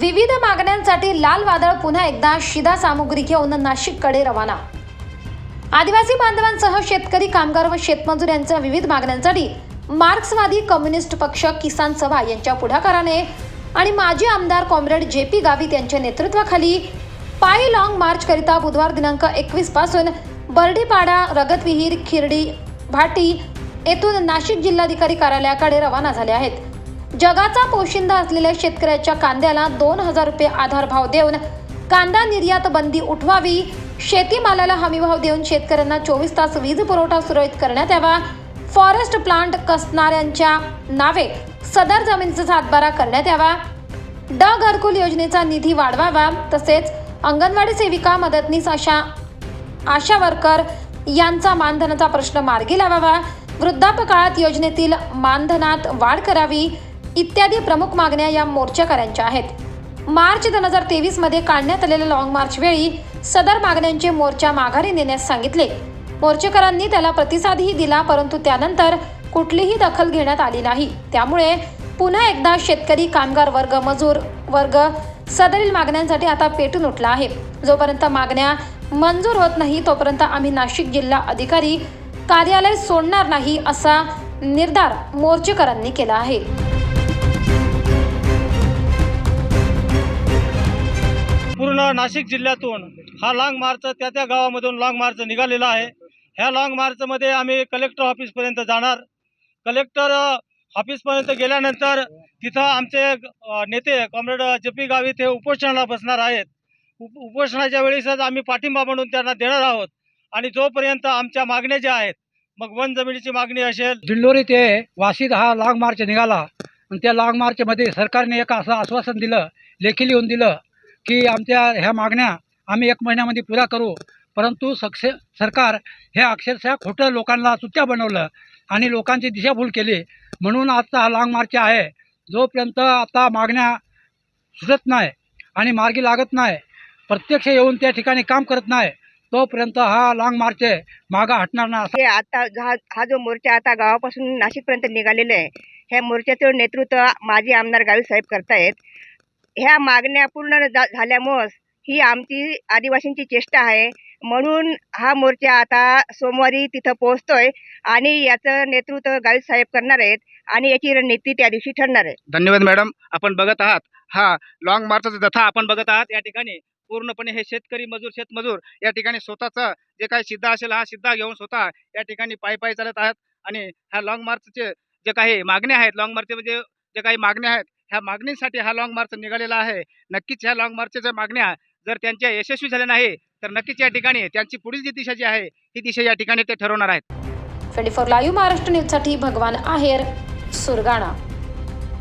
विविध मागण्यांसाठी लाल वादळ पुन्हा एकदा शिदा सामुग्री घेऊन नाशिककडे रवाना. आदिवासी बांधवांसह शेतकरी कामगार व शेतमजूर यांच्या विविध मागण्यांसाठी मार्क्सवादी कम्युनिस्ट पक्ष किसान सभा यांच्या पुढाकाराने आणि माजी आमदार कॉम्रेड जे पी गावित यांच्या नेतृत्वाखाली पायी लाँग मार्च करिता बुधवार दिनांक एकवीसपासून बर्डीपाडा रगतविहीर खिरडी भाटी येथून नाशिक जिल्हाधिकारी कार्यालयाकडे रवाना झाले आहेत. जगाचा पोशिंदा असलेल्या शेतकऱ्याच्या कांद्याला दोन हजार रुपये आधार भाव देऊन कांदा निर्यात बंदी उठवावी शेतीमालाला हमीभाव देऊन शेतकऱ्यांना चोवीस तास वीज पुरवठा सुरळीत करण्यात यावा फॉरेस्ट प्लांट कसणाऱ्यांच्या नावे सदर जमिनीचा सातबारा करण्यात यावा ड घरकुल योजनेचा निधी वाढवावा तसेच अंगणवाडी सेविका मदतनीस अशा आशा वर्कर यांचा मानधनाचा प्रश्न मार्गी लावावा वृद्धापकाळात योजनेतील मानधनात वाढ करावी इत्यादी प्रमुख मागण्या या मोर्चेकऱ्यांच्या आहेत. मार्च दोन हजार तेवीसमध्ये काढण्यात आलेल्या लॉंग मार्च वेळी सदर मागण्यांचे मोर्चा माघारी नेण्यास सांगितले. मोर्चेकरांनी त्याला प्रतिसादही दिला परंतु त्यानंतर कुठलीही दखल घेण्यात आली नाही. त्यामुळे पुन्हा एकदा शेतकरी कामगार वर्ग मजूर वर्ग सदरील मागण्यांसाठी आता पेटून उठला आहे. जोपर्यंत मागण्या मंजूर होत नाही तोपर्यंत आम्ही नाशिक जिल्हा अधिकारी कार्यालय सोडणार नाही असा निर्धार मोर्चेकरांनी केला आहे. नाशिक जिल्ह्यातून हा लाँग मार्च त्या त्या गावामधून लाँग मार्च निघालेला आहे. ह्या लाँग मार्चमध्ये आम्ही कलेक्टर ऑफिसपर्यंत जाणार. कलेक्टर ऑफिसपर्यंत गेल्यानंतर तिथं आमचे नेते कॉम्रेड जे पी गावित हे उपोषणाला बसणार आहेत. उप उपोषणाच्या वेळेसच आम्ही पाठिंबा म्हणून त्यांना देणार आहोत. आणि जोपर्यंत आमच्या मागण्या ज्या आहेत मग वन जमिनीची मागणी असेल. दिंडोरी ते वाशीद हा लाँग मार्च निघाला. आणि त्या लाँग मार्चमध्ये सरकारने एक असं आश्वासन दिलं लेखी लिहून दिलं की आमच्या ह्या मागण्या आम्ही एक महिन्यामध्ये पुरा करू. परंतु सक्से सरकार हे अक्षरशः खोटं लोकांना सुट्ट्या बनवलं आणि लोकांची दिशाभूल केली. म्हणून आजचा हा लाँग मार्च आहे. जोपर्यंत आता मागण्या सुटत नाही आणि मार्गी लागत नाही प्रत्यक्ष येऊन त्या ठिकाणी काम करत नाही तोपर्यंत हा लाँग मार्च आहे. मागा हटणार नाही हे आता हा हा जो मोर्चा आता गावापासून नाशिकपर्यंत निघालेला आहे ह्या मोर्चाचं नेतृत्व माजी आमदार गावी साहेब करतायत. ह्या मागण्या पूर्ण झा झाल्यामुळं ही आमची आदिवासींची चेष्टा आहे. म्हणून हा मोर्चा आता सोमवारी तिथं पोहोचतोय आणि याचं नेतृत्व गावी साहेब करणार आहेत आणि याची रणनीती त्या दिवशी ठरणार आहे. धन्यवाद मॅडम. आपण बघत आहात हा लॉंग मार्चचा जथा आपण बघत आहात या ठिकाणी पूर्णपणे हे शेतकरी मजूर शेतमजूर या ठिकाणी स्वतःचा जे काही सिद्धा असेल हा सिद्धा घेऊन स्वतः या ठिकाणी पायी पायी चालत आहेत. आणि ह्या लॉंग मार्चचे जे काही मागण्या आहेत लॉंग मार्चचे म्हणजे जे काही मागण्या आहेत ह्या मागणीसाठी हा लॉंग मार्च निघालेला आहे. नक्कीच ह्या लॉंग मार्चच्या मागण्या जर त्यांच्या यशस्वी झाल्या नाही तर नक्कीच या ठिकाणी त्यांची पुढील जी दिशा जी आहे ही दिशा या ठिकाणी ते ठरवणार आहेत. ट्वेंटी फोर लाईव्ह महाराष्ट्र न्यूजसाठी भगवान आहेर सुरगाणा.